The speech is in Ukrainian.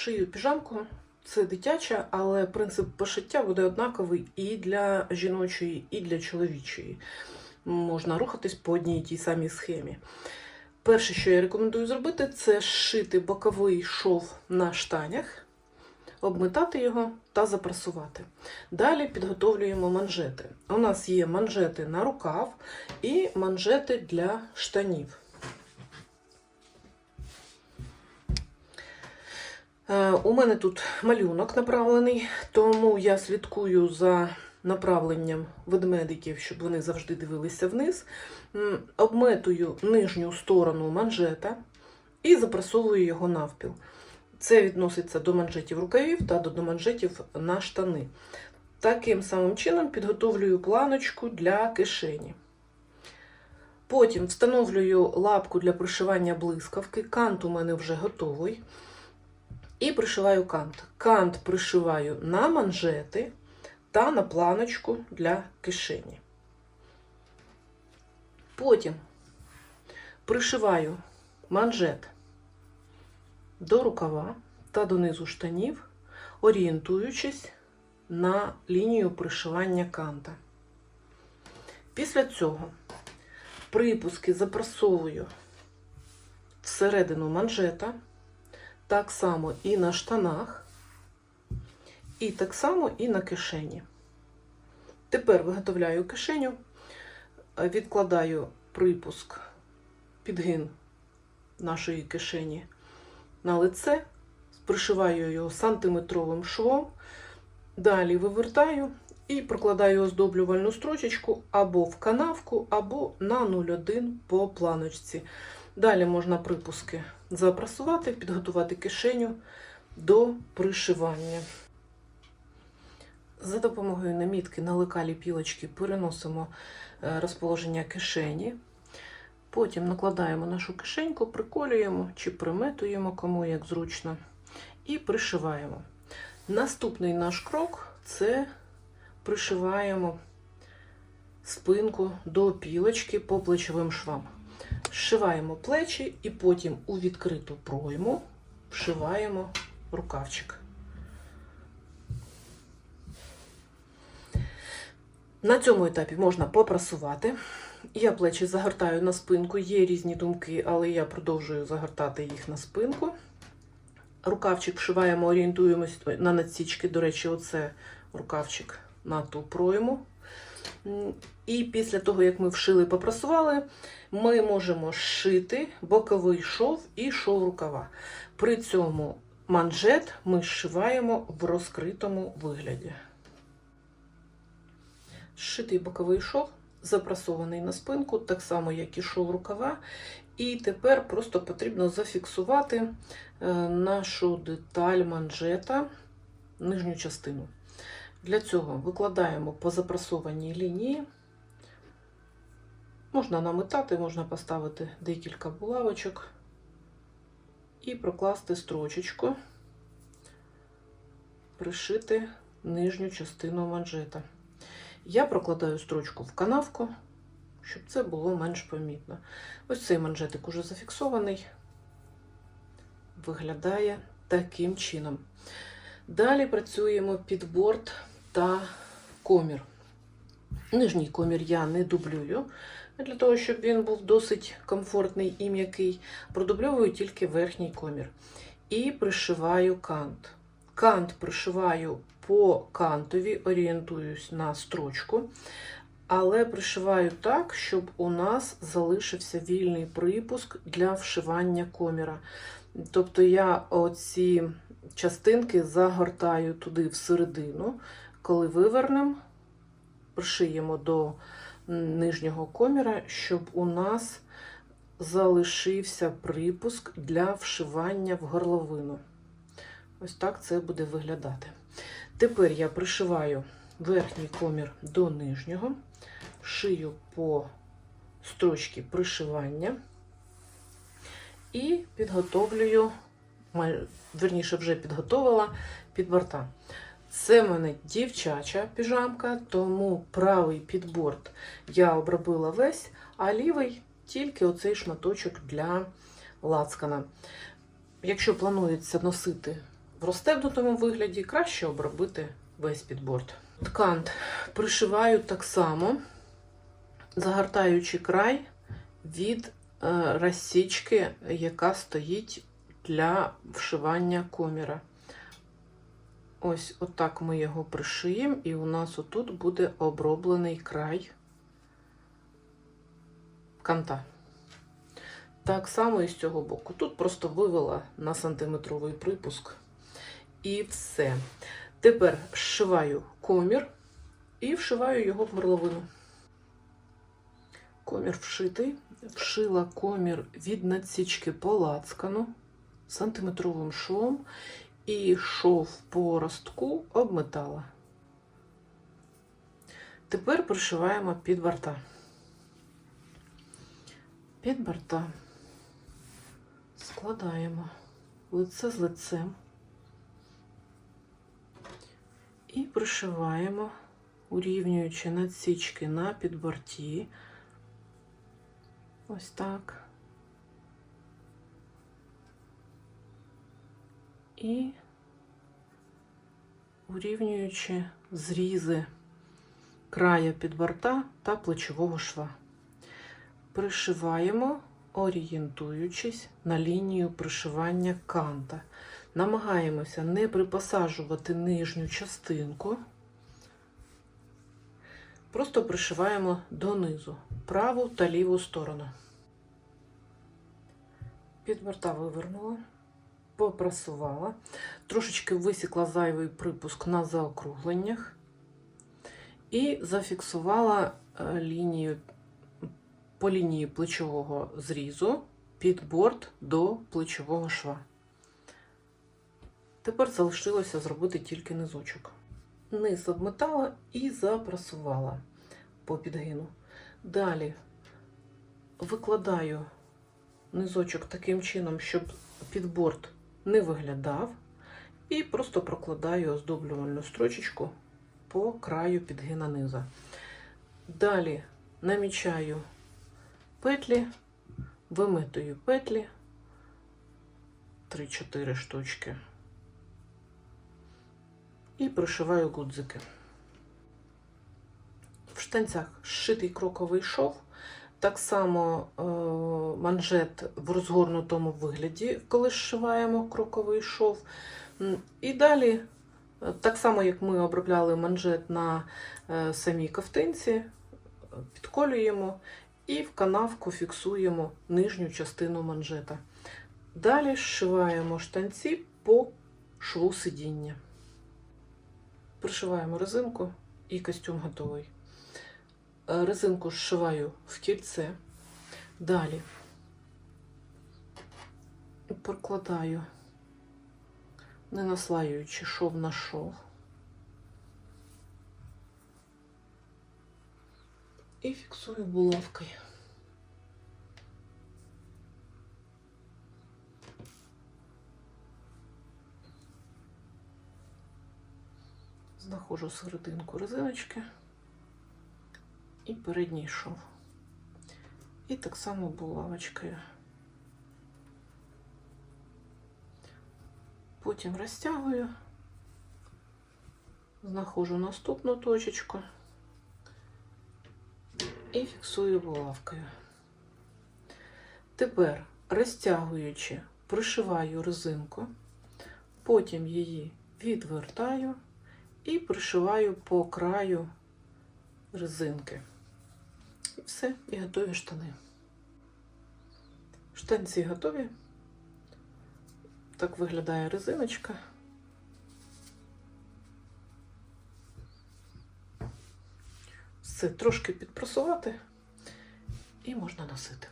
Шию піжамку. Це дитяча, але принцип пошиття буде однаковий і для жіночої, і для чоловічої. Можна рухатись по одній і тій самій схемі. Перше, що я рекомендую зробити, це зшити боковий шов на штанях, обмитати його та запрасувати. Далі підготовлюємо манжети. У нас є манжети на рукав і манжети для штанів. У мене тут малюнок направлений, тому я слідкую за направленням ведмедиків, щоб вони завжди дивилися вниз. Обметую нижню сторону манжета і запрасовую його навпіл. Це відноситься до манжетів рукавів та до манжетів на штани. Таким самим чином підготовлюю планочку для кишені. Потім встановлюю лапку для пришивання блискавки. Кант у мене вже готовий. І пришиваю кант. Кант пришиваю на манжети та на планочку для кишені. Потім пришиваю манжет до рукава та донизу штанів, орієнтуючись на лінію пришивання канта. Після цього припуски запрасовую всередину манжета, так само і на штанах, і так само і на кишені. Тепер виготовляю кишеню, е, відкладаю припуск, підгин нашої кишені на лице, пришиваю його сантиметровим швом, далі вивертаю і прокладаю оздоблювальну строчечку або в канавку, або на 0,1 по планочці. Далі можна припуски запрасувати, підготувати кишеню до пришивання. За допомогою намітки на лекалі пілочки переносимо е, розположення кишені. Потім накладаємо нашу кишеньку, приколюємо чи приметуємо, кому як зручно, і пришиваємо. Наступний наш крок це пришиваємо спинку до пілочки по плечовим швам. Зшиваємо плечі і потім у відкриту пройму вшиваємо рукавчик. На цьому етапі можна попрасувати. Я плечі загортаю на спинку, є різні думки, але я продовжую загортати їх на спинку. Рукавчик вшиваємо, орієнтуємось на надсічки. До речі, оце рукавчик на ту пройму. І після того, як ми вшили і попрасували, ми можемо зшити боковий шов і шов рукава. При цьому манжет ми зшиваємо в розкритому вигляді. Зшитий боковий шов запрасований на спинку, так само, як і шов рукава. І тепер просто потрібно зафіксувати е, нашу деталь манжета, нижню частину. Для цього викладаємо по запрасованій лінії. Можна наметати, можна поставити декілька булавочок і прокласти строчечку, пришити нижню частину манжета. Я прокладаю строчку в канавку, щоб це було менш помітно. Ось цей манжетик уже зафіксований, виглядає таким чином. Далі працюємо під борт та комір. Нижній комір я не дублюю, для того, щоб він був досить комфортний і м'який. Продубльовую тільки верхній комір. І пришиваю кант. Кант пришиваю по кантові, орієнтуюсь на строчку, але пришиваю так, щоб у нас залишився вільний припуск для вшивання коміра. Тобто я оці частинки загортаю туди всередину, коли вивернемо, пришиємо до нижнього коміра, щоб у нас залишився припуск для вшивання в горловину. Ось так це буде виглядати. Тепер я пришиваю верхній комір до нижнього, шию по строчці пришивання і підготовлюю, верніше, вже підготовила під борта. Це в мене дівчача піжамка, тому правий підборд я обробила весь, а лівий тільки оцей шматочок для лацкана. Якщо планується носити в розстебнутому вигляді, краще обробити весь підборд. Ткант пришиваю так само, загортаючи край від е, розсічки, яка стоїть для вшивання коміра. Ось отак ми його пришиємо, і у нас отут буде оброблений край канта. Так само і з цього боку. Тут просто вивела на сантиметровий припуск. І все. Тепер зшиваю комір і вшиваю його в горловину. Комір вшитий. Вшила комір від надсічки по лацкану сантиметровим швом і шов по ростку обметала. Тепер пришиваємо під борта. Під борта складаємо лице з лицем і пришиваємо, урівнюючи надсічки на підборті. Ось так. І урівнюючи зрізи края підборта та плечового шва. Пришиваємо, орієнтуючись на лінію пришивання канта. Намагаємося не припосаджувати нижню частинку, просто пришиваємо донизу праву та ліву сторону. Підборта вивернула, попрасувала, трошечки висікла зайвий припуск на заокругленнях і зафіксувала е, лінію по лінії плечового зрізу під борт до плечового шва. Тепер залишилося зробити тільки низочок. Низ обметала і запрасувала по підгину. Далі викладаю низочок таким чином, щоб підборд не виглядав, і просто прокладаю оздоблювальну строчечку по краю підгина низа. Далі намічаю петлі, вимитую петлі 3-4 штучки і пришиваю гудзики. В штанцях зшитий кроковий шов, так само е, манжет в розгорнутому вигляді, коли зшиваємо кроковий шов. І далі, е, так само, як ми обробляли манжет на е, самій ковтинці, підколюємо і в канавку фіксуємо нижню частину манжета. Далі зшиваємо штанці по шву сидіння. Пришиваємо резинку і костюм готовий. Е, Резинку зшиваю в кільце. Далі прокладаю, не наслаюючи шов на шов. І фіксую булавкою. Знаходжу серединку резиночки і передній шов. І так само булавочкою. Потім розтягую, знаходжу наступну точечку і фіксую булавкою. Тепер, розтягуючи, пришиваю резинку, потім її відвертаю і пришиваю по краю резинки. І все, і готові штани. Штанці готові. Так виглядає резиночка. Все трошки підпросувати і можна носити.